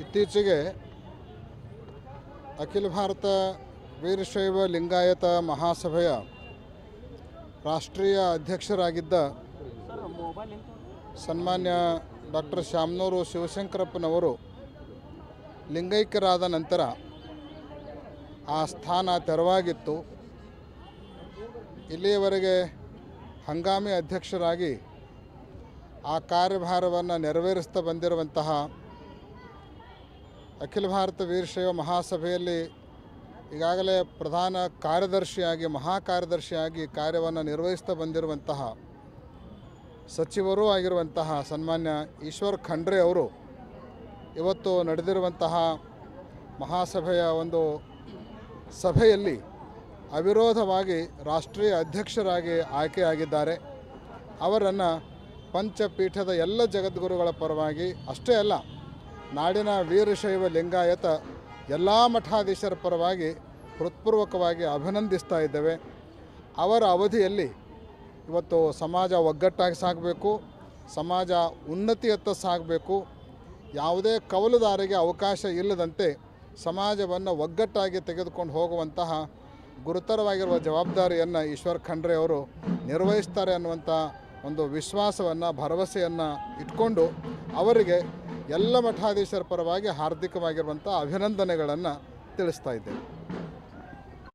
ಇತ್ತೀಚೆಗೆ ಅಖಿಲ ಭಾರತ ವೀರಶೈವ ಲಿಂಗಾಯತ ಮಹಾಸಭೆಯ ರಾಷ್ಟ್ರೀಯ ಅಧ್ಯಕ್ಷರಾಗಿದ್ದ ಸನ್ಮಾನ್ಯ ಡಾಕ್ಟರ್ ಶಾಮನೂರು ಶಿವಶಂಕರಪ್ಪನವರು ಲಿಂಗೈಕ್ಯರಾದ ನಂತರ ಆ ಸ್ಥಾನ ತೆರವಾಗಿತ್ತು. ಇಲ್ಲಿಯವರೆಗೆ ಹಂಗಾಮಿ ಅಧ್ಯಕ್ಷರಾಗಿ ಆ ಕಾರ್ಯಭಾರವನ್ನು ನೆರವೇರಿಸ್ತಾ ಬಂದಿರುವಂತಹ ಅಖಿಲ ಭಾರತ ವೀರಶೈವ ಮಹಾಸಭೆಯಲ್ಲಿ ಈಗಾಗಲೇ ಪ್ರಧಾನ ಕಾರ್ಯದರ್ಶಿಯಾಗಿ, ಮಹಾ ಕಾರ್ಯದರ್ಶಿಯಾಗಿ ಕಾರ್ಯವನ್ನು ನಿರ್ವಹಿಸ್ತಾ ಬಂದಿರುವಂತಹ ಸಚಿವರೂ ಆಗಿರುವಂತಹ ಸನ್ಮಾನ್ಯ ಈಶ್ವರ್ ಖಂಡ್ರೆ ಅವರು ಇವತ್ತು ನಡೆದಿರುವಂತಹ ಮಹಾಸಭೆಯ ಒಂದು ಸಭೆಯಲ್ಲಿ ಅವಿರೋಧವಾಗಿ ರಾಷ್ಟ್ರೀಯ ಅಧ್ಯಕ್ಷರಾಗಿ ಆಯ್ಕೆಯಾಗಿದ್ದಾರೆ. ಅವರನ್ನು ಪಂಚಪೀಠದ ಎಲ್ಲ ಜಗದ್ಗುರುಗಳ ಪರವಾಗಿ ಅಷ್ಟೇ ಅಲ್ಲ, ನಾಡಿನ ವೀರಶೈವ ಲಿಂಗಾಯತ ಎಲ್ಲ ಮಠಾಧೀಶರ ಪರವಾಗಿ ಹೃತ್ಪೂರ್ವಕವಾಗಿ ಅಭಿನಂದಿಸ್ತಾ ಇದ್ದೇವೆ. ಅವರ ಅವಧಿಯಲ್ಲಿ ಇವತ್ತು ಸಮಾಜ ಒಗ್ಗಟ್ಟಾಗಿ ಸಾಗಬೇಕು, ಸಮಾಜ ಉನ್ನತಿಯತ್ತ ಸಾಗಬೇಕು. ಯಾವುದೇ ಕವಲುದಾರಿಗೆ ಅವಕಾಶ ಇಲ್ಲದಂತೆ ಸಮಾಜವನ್ನು ಒಗ್ಗಟ್ಟಾಗಿ ತೆಗೆದುಕೊಂಡು ಹೋಗುವಂತಹ ಗುರುತರವಾಗಿರುವ ಜವಾಬ್ದಾರಿಯನ್ನು ಈಶ್ವರ್ ಖಂಡ್ರೆ ಅವರು ನಿರ್ವಹಿಸ್ತಾರೆ ಅನ್ನುವಂಥ ಒಂದು ವಿಶ್ವಾಸವನ್ನು ಭರವಸೆಯನ್ನು ಇಟ್ಕೊಂಡು ಅವರಿಗೆ ಎಲ್ಲ ಮಠಾಧೀಶರ ಪರವಾಗಿ ಹಾರ್ದಿಕವಾಗಿರುವಂಥ ಅಭಿನಂದನೆಗಳನ್ನು ತಿಳಿಸ್ತಾ ಇದ್ದೇವೆ